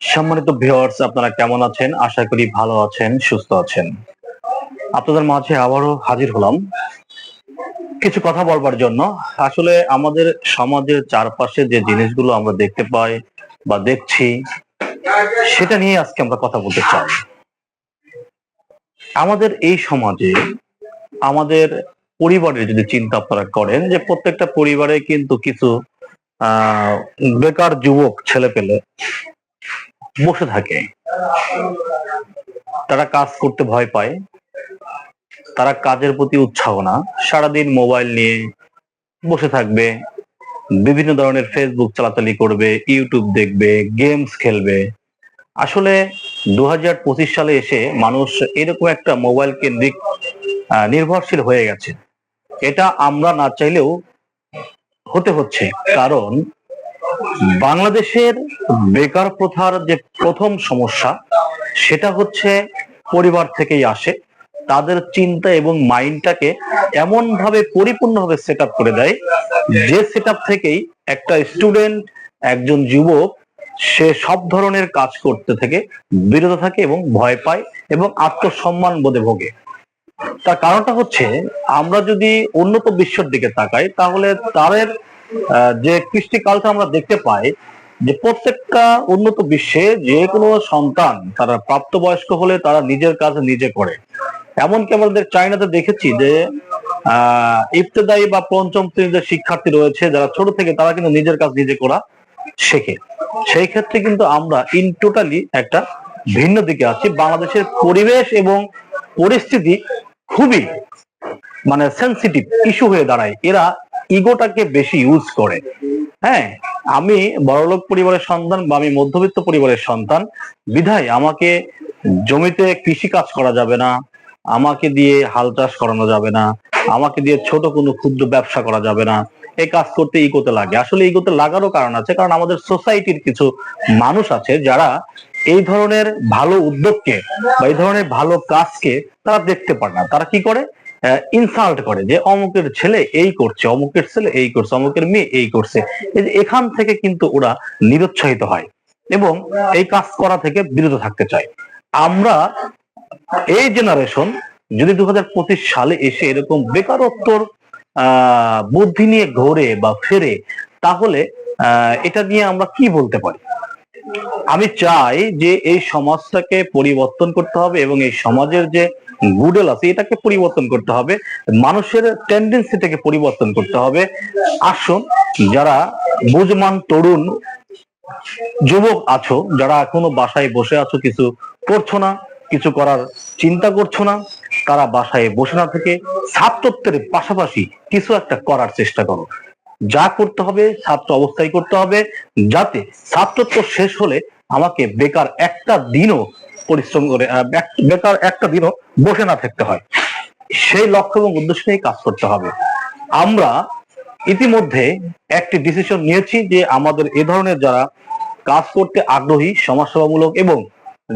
সম্মানিত ভিউয়ার্স আপনারা কেমন আছেন? আশা করি ভালো আছেন, সুস্থ আছেন। আপনাদের মাঝে আবারও হাজির হলাম। কিছু কথা বলবার জন্য। আসলে আমাদের সমাজের চারপাশে যে জিনিসগুলো আমরা দেখতে পাই বা দেখছি, সেটা নিয়ে আজকে আমরা কথা বলতে চাই। আমাদের এই সমাজে আমাদের পরিবারের যদি চিন্তা আপনারা করেন, যে প্রত্যেকটা পরিবারে কিন্তু কিছু বেকার যুবক ছেলে পেলে বসে থাকে। তারা কাজ করতে ভয় পায়। তারা কাজের প্রতি উৎসাহ না। সারাদিন মোবাইল নিয়ে বসে থাকবে। বিভিন্ন ধরনের ফেসবুক চালাচালি করবে ইউটিউব দেখবে গেমস খেলবে। আসলে দু হাজার পঁচিশ সালে এসে মানুষ এরকম একটা মোবাইল কেন্দ্রিক নির্ভরশীল হয়ে গেছে। এটা আমরা না চাইলেও হতে হচ্ছে। কারণ বাংলাদেশের বেকার প্রথার যে প্রথম সমস্যা, সেটা হচ্ছে পরিবার থেকেই আসে। তাদের চিন্তা এবং মাইন্ডটাকে এমন ভাবে পরিপূর্ণভাবে সেট আপ করে দেয় যে সেট আপ থেকেই একটা স্টুডেন্ট, একজন যুবক, সে সব ধরনের কাজ করতে থেকে বিরত থাকে এবং ভয় পায় এবং আত্মসম্মান বোধে ভোগে। তার কারণটা হচ্ছে, আমরা যদি উন্নত বিশ্বের দিকে তাকাই, তাহলে তাদের যে কৃষ্টি কালটা আমরা দেখতে পাই যে প্রত্যেকটা উন্নত বিশ্বে যে কোনো সন্তান তারা প্রাপ্তবয়স্ক হলে তারা নিজের কাজ নিজে করে। এমনকি আমাদের চাইনাতে দেখেছি যে ইফতেদায়ী বা পঞ্চম শ্রেণির শিক্ষার্থী রয়েছে, যারা ছোট থেকে তারা কিন্তু নিজের কাজ নিজে করা শেখে। সেই ক্ষেত্রে কিন্তু আমরা ইন টোটালি একটা ভিন্ন দিকে আছি। বাংলাদেশের পরিবেশ এবং পরিস্থিতি খুবই মানে সেন্সিটিভ ইস্যু হয়ে দাঁড়ায়। এরা ইগোটাকে বেশি ইউজ করে। হ্যাঁ আমি বড়লোক পরিবারের সন্তান বা আমি মধ্যবিত্ত পরিবারের সন্তান, বিধায় আমাকে জমিতে কৃষি কাজ করা যাবে না, আমাকে দিয়ে হাল চাষ করানো যাবে না, আমাকে দিয়ে ছোট কোনো ক্ষুদ্র ব্যবসা করা যাবে না এই কাজ করতে ইগোতে লাগে। আসলে ইগোতে লাগারও কারণ আছে, কারণ আমাদের সোসাইটির কিছু মানুষ আছে যারা এই ধরনের ভালো উদ্যোগকে বা এই ধরনের ভালো কাজকে তারা দেখতে পারে না। তারা কি করে? ইনসাল্ট করে যে অমুকের ছেলে এই করছে, অমুকের ছেলে এই করছে, অমুকের মেয়ে এই করছে। এখান থেকে কিন্তু ওরা নিরুৎসাহিত হয় এবং এই কাজ করা থেকে বিরত থাকতে চায়। আমরা এই জেনারেশন যদি দু হাজার পঁচিশ সালে এসে এরকম বেকারত্বর বুদ্ধি নিয়ে ঘোরে বা ফেরে, তাহলে এটা নিয়ে আমরা কি বলতে পারি? আমি চাই যে এই সমাজটাকে পরিবর্তন করতে হবে এবং এই সমাজের যে গুডেল আছে, এটাকে পরিবর্তন করতে হবে। মানুষের টেন্ডেন্সিটাকে পরিবর্তন করতে হবে। আসুন, যারা বুঝমান তরুণ যুবক আছো, যারা এখনও বাসায় বসে আছো, কিছু করছ না, কিছু করার চিন্তা করছ না, তারা বাসায় বসে না থেকে ছাত্রত্বের পাশাপাশি কিছু একটা করার চেষ্টা করো। যা করতে হবে, ছাত্র অবস্থায় করতে হবে, যাতে ছাত্রত্ব শেষ হলে আমাকে বেকার একটা দিনও পরিশ্রম করে বেকার একটা দিনও বসে না থাকতে হয়। সেই লক্ষ্য এবং উদ্দেশ্য নিয়ে কাজ করতে হবে। আমরা ইতিমধ্যে একটি ডিসিশন নিয়েছি যে আমাদের এ ধরনের যারা কাজ করতে আগ্রহী, সমাজসেবামূলক এবং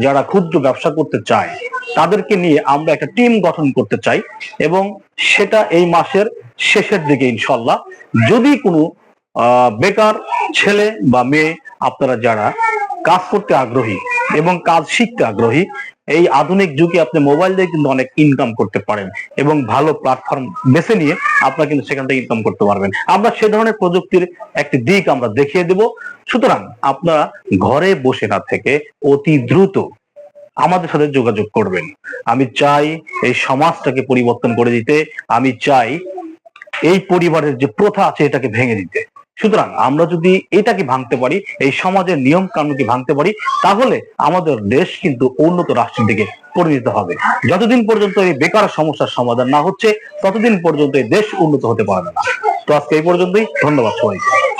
যারা ক্ষুদ্র ব্যবসা করতে চায়, তাদেরকে নিয়ে আমরা একটা টিম গঠন করতে চাই এবং সেটা এই মাসের শেষের দিকে ইনশাল্লাহ। যদি কোনো বেকার ছেলে বা মেয়ে আপনারা যারা কাজ করতে আগ্রহী এবং কাজ শিখতে আগ্রহী, এই আধুনিক যুগে আপনি মোবাইল দিয়ে কিন্তু অনেক ইনকাম করতে পারেন এবং ভালো প্ল্যাটফর্ম বেছে নিয়ে আপনারা কিন্তু সেখান থেকে ইনকাম করতে পারবেন। আমরা সে ধরনের প্রযুক্তির একটি দিক আমরা দেখিয়ে দেব। সুতরাং আপনারা ঘরে বসে না থেকে অতি দ্রুত আমাদের সাথে যোগাযোগ করবেন। আমি চাই এই সমাজটাকে পরিবর্তন করে দিতে। আমি চাই এই পরিবারের যে প্রথা আছে এটাকে ভেঙে দিতে। সুতরাং আমরা যদি এটাকে ভাঙতে পারি, এই সমাজের নিয়ম কানুনকে ভাঙতে পারি, তাহলে আমাদের দেশ কিন্তু উন্নত রাষ্ট্রের দিকে পরিণত হবে। যতদিন পর্যন্ত এই বেকার সমস্যার সমাধান না হচ্ছে, ততদিন পর্যন্ত এই দেশ উন্নত হতে পারবে না। তো আজকে এই পর্যন্তই। ধন্যবাদ সবাইকে।